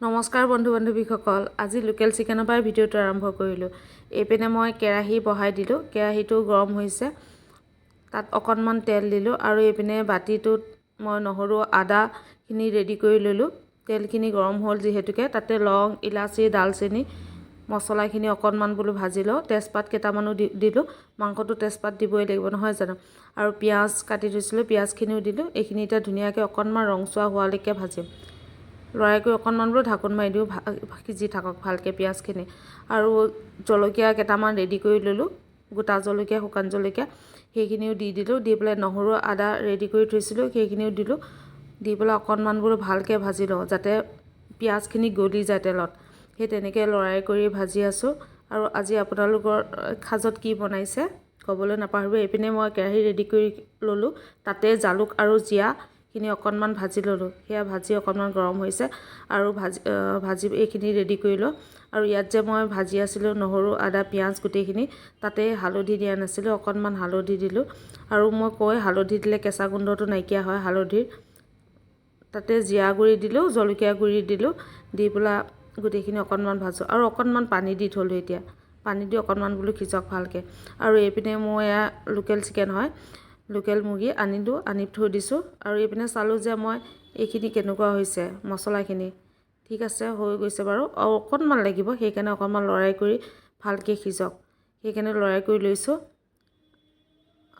নমস্কাৰ বন্ধু বান্ধৱীসকল, আজি লোকেল চিকেনৰ পৰাই ভিডিঅ'টো আৰম্ভ কৰিলোঁ। এইপিনে মই কেৰাহী বহাই দিলোঁ, কেৰাহীটো গৰম হৈছে, তাত অকণমান তেল দিলোঁ আৰু এইপিনে বাতিটোত মই নহৰু, আদাখিনি ৰেডি কৰি ল'লোঁ। তেলখিনি গৰম হ'ল যিহেতুকে, তাতে লং, ইলাচি, ডালচেনি, মছলাখিনি অকণমান বোলো ভাজি লওঁ। তেজপাত কেইটামানো দি, দিলোঁ। মাংসটো তেজপাত দিবই লাগিব, নহয় জানো? আৰু পিঁয়াজ কাটি থৈছিলোঁ, পিঁয়াজখিনিও দিলোঁ। এইখিনি এতিয়া ধুনীয়াকৈ অকণমান ৰংচোৱা হোৱালৈকে ভাজিম। লৰাই কৰি অকণমান বোলো ঢাকোন মাৰি দিওঁ সিজি থাকক ভালকৈ পিঁয়াজখিনি। আৰু জলকীয়া কেইটামান ৰেডি কৰি ল'লোঁ, গোটা জলকীয়া, শুকান জলকীয়া, সেইখিনিও দি দিলোঁ। দি পেলাই নহৰু আদা ৰেডি কৰি থৈছিলোঁ, সেইখিনিও দিলোঁ। দি পেলাই অকণমান বোলো ভালকৈ ভাজি লওঁ, যাতে পিঁয়াজখিনি গলি যায় তেলত। সেই তেনেকৈ লৰাই কৰি ভাজি আছোঁ। আৰু আজি আপোনালোকৰ সাজত কি বনাইছে ক'বলৈ নাপাহৰিব। এইপিনে মই কেৰাহী ৰেডি কৰি ল'লোঁ। তাতে জালুক আৰু জীয়াখিনি অকণমান ভাজি ল'লোঁ। সেয়া ভাজি অকণমান গৰম হৈছে আৰু ভাজি ভাজি এইখিনি ৰেডি কৰি লওঁ। আৰু ইয়াত যে মই ভাজি আছিলোঁ নহৰু আদা পিঁয়াজ গোটেইখিনি তাতে হালধি দিয়া নাছিলোঁ অকণমান হালধি দিলোঁ। আৰু মই কৈ হালধি দিলে কেঁচা গোন্ধটো নাইকিয়া হয় হালধিৰ। তাতে জীৰা গুড়ি দিলোঁ জলকীয়া গুড়ি দিলোঁ দি পেলাই গোটেইখিনি অকণমান ভাজোঁ। আৰু অকণমান পানী দি থ'লোঁ এতিয়া। পানী দি অকণমান বোলো সিজক ভালকৈ। আৰু এইপিনে মোৰ এয়া লোকেল চিকেন হয়। লোকেল মুৰ্গী আনিলোঁ, আনি থৈ দিছোঁ। আৰু এইপিনে চালোঁ যে মই এইখিনি কেনেকুৱা হৈছে, মছলাখিনি। ঠিক আছে, হৈ গৈছে বাৰু। অকণমান লাগিব, সেইকাৰণে অকণমান লৰাই কৰি ভালকৈ সিজক। সেইকাৰণে লৰাই কৰি লৈছোঁ।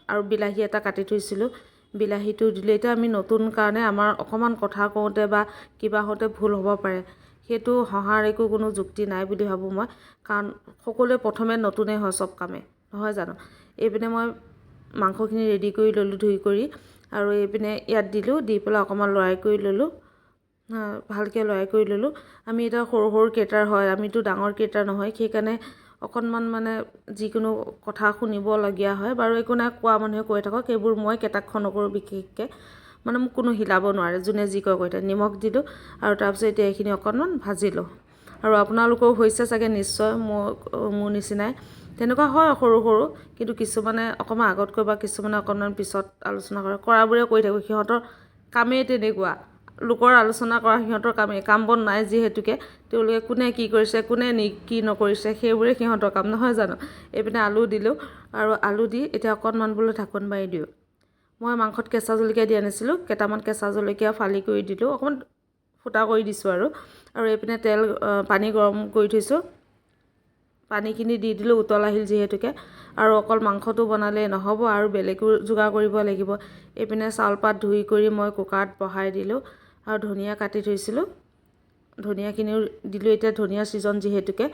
আৰু বিলাহী এটা কাটি থৈছিলোঁ। বিলাহীটো দিলে এতিয়া আমি নতুন কাৰণে আমাৰ অকণমান কথা কওঁতে বা কিবা হওঁতে ভুল হ'ব পাৰে। সেইটো হঁহাৰ একো কোনো যুক্তি নাই বুলি ভাবোঁ মই। কাৰণ সকলোৱে প্ৰথমে নতুনেই হয় চব কামে। নহয় জানো? এইপিনে মই মাংসখিনি ৰেডি কৰি ল'লোঁ, ধুই কৰি আৰু এইপিনে ইয়াত দিলোঁ, দি পেলাই অকণমান লৰাই কৰি ল'লোঁ। ভালকৈ লৰাই কৰি ল'লোঁ। আমি এতিয়া সৰু সৰু কেইটাৰ হয়, আমিতো ডাঙৰ কেইটাৰ নহয়, সেইকাৰণে অকণমান মানে যিকোনো কথা শুনিবলগীয়া হয়। বাৰু একো নাই, কোৱা মানুহে কৈ থাকক সেইবোৰ মই কটাক্ষ নকৰোঁ বিশেষকৈ। মানে মোক কোনো হিলাব নোৱাৰে, যোনে যি কয় কৈ থাকে। নিমখ দিলোঁ আৰু তাৰপিছত এতিয়া এইখিনি অকণমান ভাজিলোঁ। আৰু আপোনালোকেও হৈছে চাগে নিশ্চয় মোৰ মোৰ নিচিনাই। তেনেকুৱা হয় সৰু সৰু কিন্তু কিছুমানে অকণমান আগত কয় বা কিছুমানে অকণমান পিছত আলোচনা কৰে। কৰাবোৰে কৈ থাকোঁ সিহঁতৰ কামেই তেনেকুৱা। লোকৰ আলোচনা কৰা সিহঁতৰ কামেই। কাম বন নাই যিহেতুকে তেওঁলোকে কোনে কি কৰিছে কোনে নি কি নকৰিছে সেইবোৰে সিহঁতৰ কাম নহয় জানো? এইপিনে আলু দিলোঁ আৰু আলু দি এতিয়া অকণমান বোলো ঢাকোন মাৰি দিওঁ। মই মাংসত কেঁচা জলকীয়া দিয়া নাছিলোঁ কেইটামান কেঁচা জলকীয়া ফালি কৰি দিলোঁ অকণমান ফুটা কৰি দিছোঁ আৰু। আৰু এইপিনে তেল পানী গৰম কৰি থৈছোঁ। পানীখিনি দি দিলোঁ উতল আহিল যিহেতুকে। আৰু অকল মাংসটো বনালেই নহ'ব আৰু বেলেগো যোগাৰ কৰিব লাগিব। এইপিনে চাউল পাত ধুই কৰি মই কুকাৰত বহাই দিলোঁ আৰু ধনিয়া কাটি থৈছিলোঁ। ধনিয়াখিনিও দিলোঁ এতিয়া ধনিয়া ছিজন যিহেতুকে।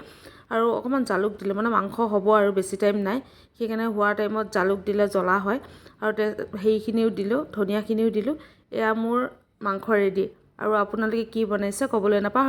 আৰু অকণমান জালুক দিলোঁ মানে মাংস হ'ব আৰু বেছি টাইম নাই। সেইকাৰণে হোৱাৰ টাইমত জালুক দিলে জ্বলা হয়। আৰু সেইখিনিও দিলোঁ ধনিয়াখিনিও দিলোঁ। এয়া মোৰ মাংস ৰেডি। আৰু আপোনালোকে কি বনাইছে ক'বলৈ নাপাহৰিব।